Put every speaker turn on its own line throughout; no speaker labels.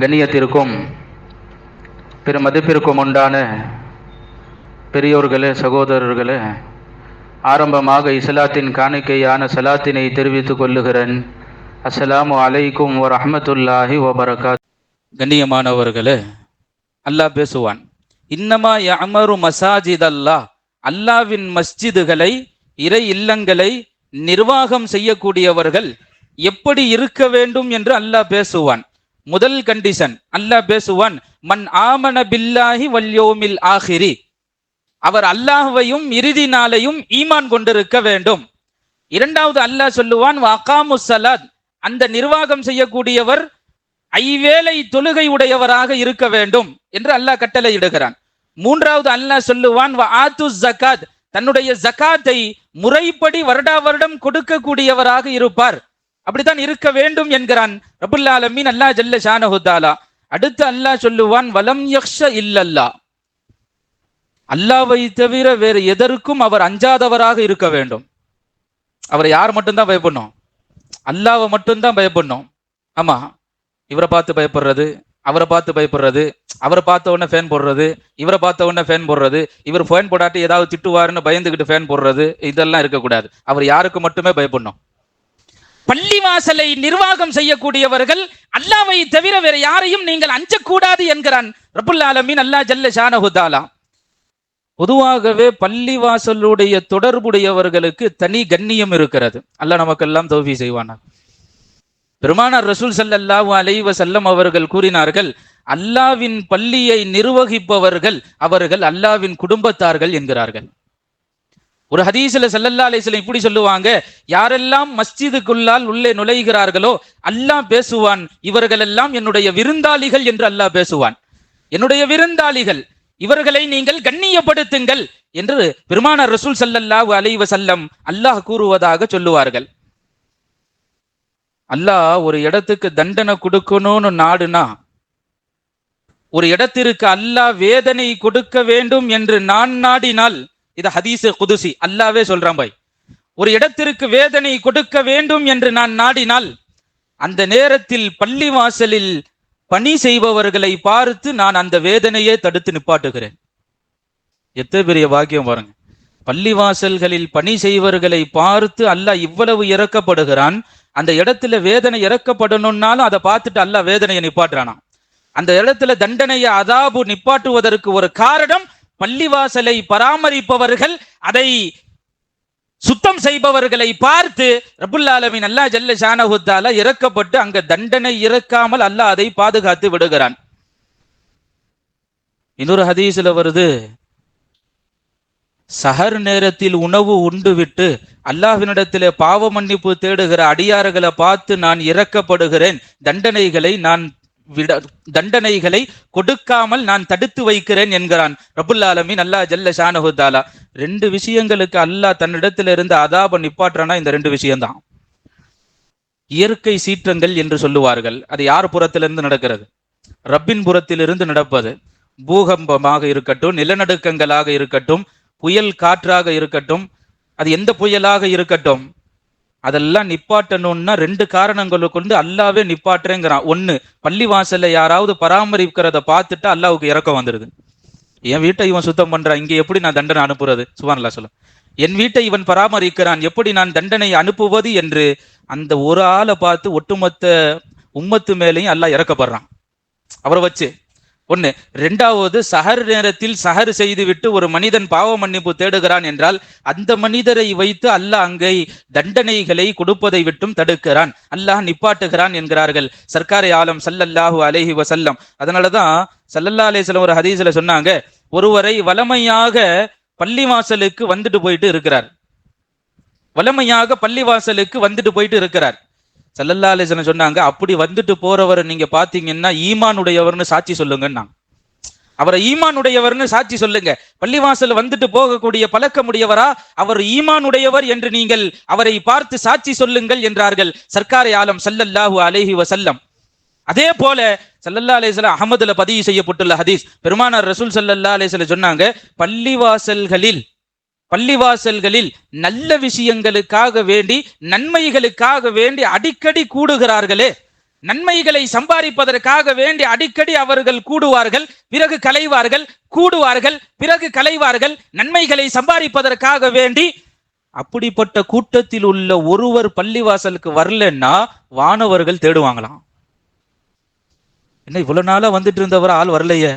கண்ணியத்திற்கும் பிற மதிப்பிற்கும் உண்டான பெரியோர்களே சகோதரர்களே ஆரம்பமாக இஸ்லாத்தின் காணிக்கையான சலாத்தினை தெரிவித்துக் கொள்ளுகிறேன். அஸ்லாம் அலைக்கும் ஒரு ரஹ்மத்துல்லாஹி வபரகாத். கண்ணியமானவர்களே அல்லாஹ் பேசுவான். இன்னமா யமரு மசாஜித் அல்லாஹ் அல்லாவின் மஸ்ஜிதுகளை இறை இல்லங்களை நிர்வாகம் செய்யக்கூடியவர்கள் எப்படி இருக்க வேண்டும் என்று அல்லாஹ் பேசுவான். முதல் கண்டிஷன் அல்லாஹ் பேசுவான் மன் ஆமன பில்லாஹி வல்யோமில் ஆஹிரி. அவர் அல்லாஹ்வையும் இறுதி நாளையும் ஈமான் கொண்டிருக்க வேண்டும். இரண்டாவது அல்லாஹ் சொல்லுவான் வகாமு சலாத் அந்த நிர்வாகம் செய்யக்கூடியவர் ஐவேளை தொழுகை உடையவராக இருக்க வேண்டும் என்று அல்லாஹ் கட்டளை இடுகிறான் மூன்றாவது அல்லாஹ் சொல்லுவான் ஆத்து ஜகாத் தன்னுடைய ஜகாத்தை முறைப்படி வருடா வருடம் கொடுக்கக்கூடியவராக இருப்பார். அப்படித்தான் இருக்க வேண்டும் என்கிறான். ரபுல்லா அலமீன் அல்லாஹ் ஜல்ல ஷானஹுத்தாலா அடுத்து அல்லாஹ் சொல்லுவான் வலம் யக்ஷ இல்லல்லா. அல்லாவை தவிர வேறு எதற்கும் அவர் அஞ்சாதவராக இருக்க வேண்டும். அவரை யார் மட்டும்தான் பயப்படணும்? அல்லாவை மட்டும்தான் பயப்படணும். ஆமா இவரை பார்த்து பயப்படுறது அவரை பார்த்து பயப்படுறது அவரை பார்த்த உடனே ஃபேன் போடுறது இவரை பார்த்த உடனே ஃபேன் போடுறது இவர் ஃபேன் போடாட்டி ஏதாவது திட்டுவாருன்னு பயந்துக்கிட்டு ஃபேன் போடுறது இதெல்லாம் இருக்கக்கூடாது. அவர் யாருக்கு மட்டுமே பயப்படணும். பள்ளி வாசலை நிர்வாகம் செய்யக்கூடியவர்கள் அல்லாவை தவிர வேற யாரையும் நீங்கள் அஞ்சக்கூடாது என்கிறான் ரபுல் ஆலமின் அல்லா ஜல்ல ஷானஹுதாலா பொதுவாகவே பள்ளி வாசலுடைய தொடர்புடையவர்களுக்கு தனி கண்ணியம் இருக்கிறது. அல்லாஹ் நமக்கெல்லாம் தோல்வி செய்வானா? பெருமானார் ரசூல் சல்லல்லாஹு அலைவ செல்லம் அவர்கள் கூறினார்கள் அல்லாவின் பள்ளியை நிர்வகிப்பவர்கள் அவர்கள் அல்லாவின் குடும்பத்தார்கள் என்கிறார்கள். ஒரு ஹதீஸ்ல சல்லல்லா அலைஹிஸ்ஸலாம் இப்படி சொல்லுவாங்க யாரெல்லாம் மஸ்ஜிதுக்குள்ளால் உள்ளே நுழைகிறார்களோ அல்லாஹ் பேசுவான். இவர்கள் எல்லாம் என்னுடைய விருந்தாளிகள் என்று அல்லாஹ் பேசுவான். என்னுடைய விருந்தாளிகள் இவர்களை நீங்கள் கண்ணியப்படுத்துங்கள் என்று பெருமானார் ரசூல் சல்லல்லாஹு அலைவ செல்லம் அல்லாஹ் கூறுவதாக சொல்லுவார்கள். அல்லாஹ் ஒரு இடத்துக்கு தண்டனை கொடுக்கணும்னு நாடுனா ஒரு இடத்திற்கு அல்லாஹ் வேதனை கொடுக்க வேண்டும் என்று நான் நாடினால் இது ஹதீஸ் குதுசி. அல்லாவே சொல்றான் பாய். ஒரு இடத்திற்கு வேதனை கொடுக்க வேண்டும் என்று நான் நாடினால் அந்த நேரத்தில் பள்ளி வாசலில் பணி செய்பவர்களை பார்த்து நான் அந்த வேதனையே தடுத்து நிப்பாட்டுகிறேன். எத்தனை பெரிய பாக்கியம் பாருங்க. பள்ளி வாசல்களில் பணி செய்வர்களை பார்த்து அல்லாஹ் இவ்வளவு இறக்கப்படுகிறான் அந்த இடத்துல வேதனை இறக்கப்படணும்னாலும் அதை பார்த்துட்டு அல்லாஹ் வேதனையை நிப்பாட்டுறானா அந்த இடத்துல தண்டனையை அதாபு நிப்பாட்டுவதற்கு ஒரு காரணம் பள்ளிவாசலை பராமரிப்பவர்கள் அதை சுத்தம் செய்பவர்களை பார்த்து ரபுல் ஆலமின் அல்லா ஜல்ல ஷானஹுத்தால இறக்கப்பட்டு அங்க தண்டனை இறக்காமல் அல்லாஹ் அதை பாதுகாத்து விடுகிறான். இன்னொரு ஹதீஸ்ல வருது. சஹர் நேரத்தில் உணவு உண்டு விட்டு அல்லாஹ்வினிடத்திலே பாவ மன்னிப்பு தேடுகிற அடியார்களை பார்த்து நான் இறக்கப்படுகிறேன். தண்டனைகளை நான் விட தண்டனைகளை கொடுக்காமல் நான் தடுத்து வைக்கிறேன் என்கிறான். ரபுல் ஆலமின் அல்லா ஜல்ல ஷானஹுத்தாலா ரெண்டு விஷயங்களுக்கு அல்லாஹ் தன்னிடத்துல இருந்து அதாப நிப்பாட்டுறானா? இந்த ரெண்டு விஷயம்தான். இயற்கை சீற்றங்கள் என்று சொல்லுவார்கள். அது யார் புறத்திலிருந்து நடக்கிறது? ரப்பின் புறத்திலிருந்து நடப்பது. பூகம்பமாக இருக்கட்டும் நிலநடுக்கங்களாக இருக்கட்டும் புயல் காற்றாக இருக்கட்டும் அது எந்த புயலாக இருக்கட்டும் அதெல்லாம் நிப்பாட்டணும்னா ரெண்டு காரணங்களை கொண்டு அல்லாவே நிப்பாட்டுறேங்கிறான். ஒண்ணு பள்ளி வாசல்ல யாராவது பராமரிக்கிறத பார்த்துட்டு அல்லாவுக்கு இறக்கம் வந்துருது. என் வீட்டை இவன் சுத்தம் பண்றான் இங்க எப்படி நான் தண்டனை அனுப்புறது? சுபான்லா சொல்ல என் வீட்டை இவன் பராமரிக்கிறான் எப்படி நான் தண்டனை அனுப்புவது என்று அந்த ஒரு ஆளை பார்த்து ஒட்டுமொத்த உம்மத்து மேலேயும் அல்லாஹ் இறக்கப்படுறான் அவரை வச்சு ஒன்று ரெண்டாவது சஹர் நேரத்தில் சஹர் செய்துவிட்டு ஒரு மனிதன் பாவ மன்னிப்பு தேடுகிறான் என்றால் அந்த மனிதரை வைத்து அல்லாஹ் அங்கே தண்டனைகளை கொடுப்பதை விட்டும் தடுக்கிறான். அல்லாஹ் நிப்பாட்டுகிறான் என்கிறார்கள். சர்க்காரை ஆலம் சல்லல்லாஹு அலேஹி வசல்லம் அதனாலதான் சல்லல்லா அலிஸ்லம் ஒரு ஹதீஸ்ல சொன்னாங்க ஒருவரை வலமையாக பள்ளிவாசலுக்கு வந்துட்டு போயிட்டு இருக்கிறார். வலமையாக பள்ளிவாசலுக்கு வந்துட்டு போயிட்டு இருக்கிறார். சல்லல்லா அலிஸ்லம் சொன்னாங்க அப்படி வந்துட்டு போறவர் நீங்க பாத்தீங்கன்னா ஈமானுடையவர்னு சாட்சி சொல்லுங்கன்னா அவரை ஈமானுடையவர்னு சாட்சி சொல்லுங்க. பள்ளிவாசல் வந்துட்டு போகக்கூடிய பழக்கமுடையவரா? அவர் ஈமானுடையவர் என்று நீங்கள் அவரை பார்த்து சாட்சி சொல்லுங்கள் என்றார்கள் சர்க்காரை ஆலம் சல்லல்லாஹு அலைஹி வசல்லம் அதே போல சல்லல்லா அலிஸ்லாம் அகமதுல பதிவு செய்யப்பட்டுள்ள ஹதீஸ். பெருமானார் ரசூல் சல்லல்லா அலிஸ்ல சொன்னாங்க பள்ளிவாசல்களில் பள்ளிவாசல்களில் நல்ல விஷயங்களுக்காக வேண்டி நன்மைகளுக்காக வேண்டி அடிக்கடி கூடுகிறார்களே. நன்மைகளை சம்பாதிப்பதற்காக வேண்டி அடிக்கடி அவர்கள் கூடுவார்கள் பிறகு கலைவார்கள் கூடுவார்கள் பிறகு கலைவார்கள் நன்மைகளை சம்பாதிப்பதற்காக வேண்டி அப்படிப்பட்ட கூட்டத்தில் உள்ள ஒருவர் பள்ளிவாசலுக்கு வரலன்னா வானவர்கள் தேடுவாங்களாம். என்ன இவ்வளவு நாளா வந்துட்டு இருந்தவர் ஆள் வரலையே.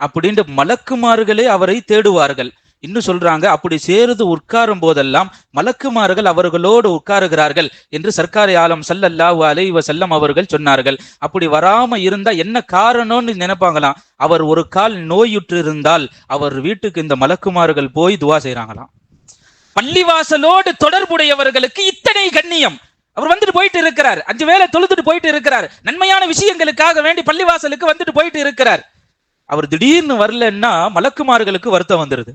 அப்படின்ட்டு மலக்குமார்களே அவரை தேடுவார்கள். இன்னும் சொல்றாங்க அப்படி சேர்ந்து உட்காரும் போதெல்லாம் மலக்குமார்கள் அவர்களோடு உட்காருகிறார்கள் என்று சர்க்காரி ஆலம் சல்லல்லாஹு அலைஹி செல்லம் அவர்கள் சொன்னார்கள். அப்படி வராம இருந்தா என்ன காரணம்னு நினைப்பாங்களாம். அவர் ஒரு கால் நோயுற்று இருந்தால் அவர் வீட்டுக்கு இந்த மலக்குமார்கள் போய் துவா செய்யறாங்களாம் பள்ளிவாசலோடு தொடர்புடையவர்களுக்கு இத்தனை கண்ணியம். அவர் வந்துட்டு போயிட்டு இருக்கிறார். அஞ்சு வேலை தொழுதுட்டு போயிட்டு இருக்கிறார். நன்மையான விஷயங்களுக்காக வேண்டி பள்ளிவாசலுக்கு வந்துட்டு போயிட்டு இருக்கிறார். அவர் திடீர்னு வரலன்னா மலக்குமார்களுக்கு வருத்தம் வந்துருது.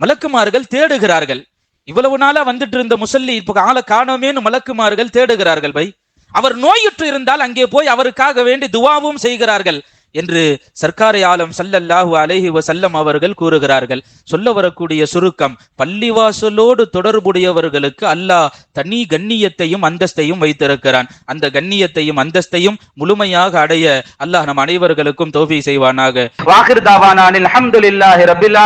மலக்குமார்கள் தேடுகிறார்கள். இவ்வளவு நாளா வந்துட்டு இருந்த முசல்லி இப்ப ஆளை காணோமேன்னு மலக்குமார்கள் தேடுகிறார்கள் பை. அவர் நோயுற்று இருந்தால் அங்கே போய் அவருக்காக வேண்டி துவாவும் செய்கிறார்கள். என்று சர்க்காரை ஆலம் சல்லல்லாஹு அலேஹி வசல்லம் அவர்கள் கூறுகிறார்கள். சொல்ல வரக்கூடிய சுருக்கம் பள்ளிவாசலோடு தொடர்புடையவர்களுக்கு அல்லாஹ் தனி கண்ணியத்தையும் அந்தஸ்தையும் வைத்திருக்கிறான். அந்த கண்ணியத்தையும் அந்தஸ்தையும் முழுமையாக அடைய அல்லாஹ் நம் அனைவர்களுக்கும் தோஃபி செய்வானாக.
வாஹிர் தாவானான் அல்ஹம்துலில்லாஹி ரபில்